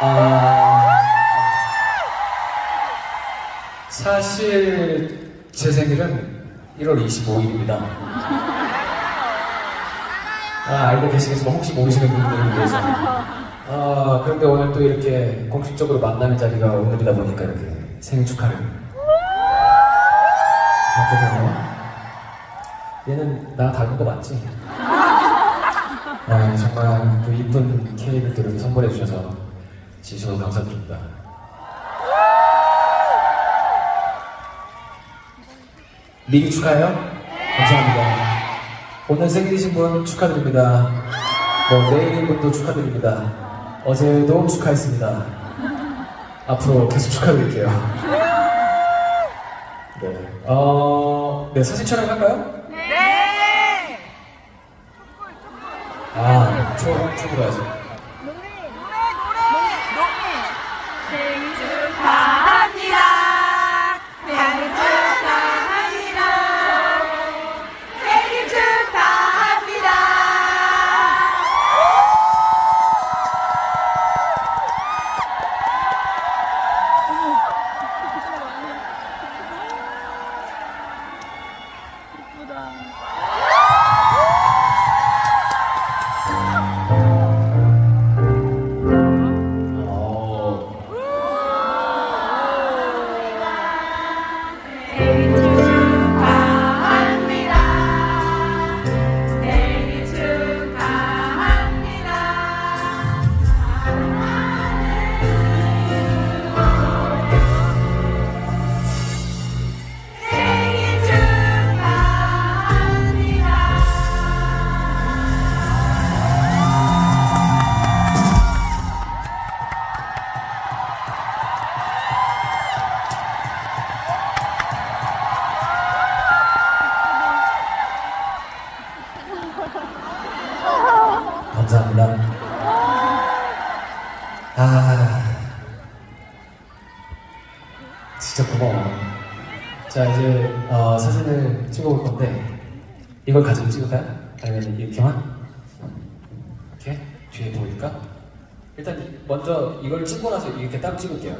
아, 사실 제 생일은 1월 25일입니다. 아, 알고 계시겠지만 혹시 모르시는 분들을 위해서. 아, 그런데 오늘 또 이렇게 공식적으로 만나는 자리가 오늘이다 보니까 이렇게 생일 축하를 받게 되네요. 얘는 나 닮은 거 맞지? 아, 정말 그 이쁜 케이크를 또 선물해 주셔서 진심으로 감사드립니다. 미리 축하해요? 감사합니다. 오늘 생일이신 분 축하드립니다. 뭐 내일인 분도 축하드립니다. 어제도 축하했습니다. 앞으로 계속 축하드릴게요. 네. 어, 네, 사진 촬영할까요? 네! 아, 초, 초로 해야 감사합니다. 아, 진짜 고마워. 자, 이제 어, 사진을 찍어볼 건데, 이걸 가지고 찍을까요? 아니면 이렇게만? 이렇게? 뒤에 보일까? 일단 먼저 이걸 찍고 나서 이렇게 따로 찍을게요.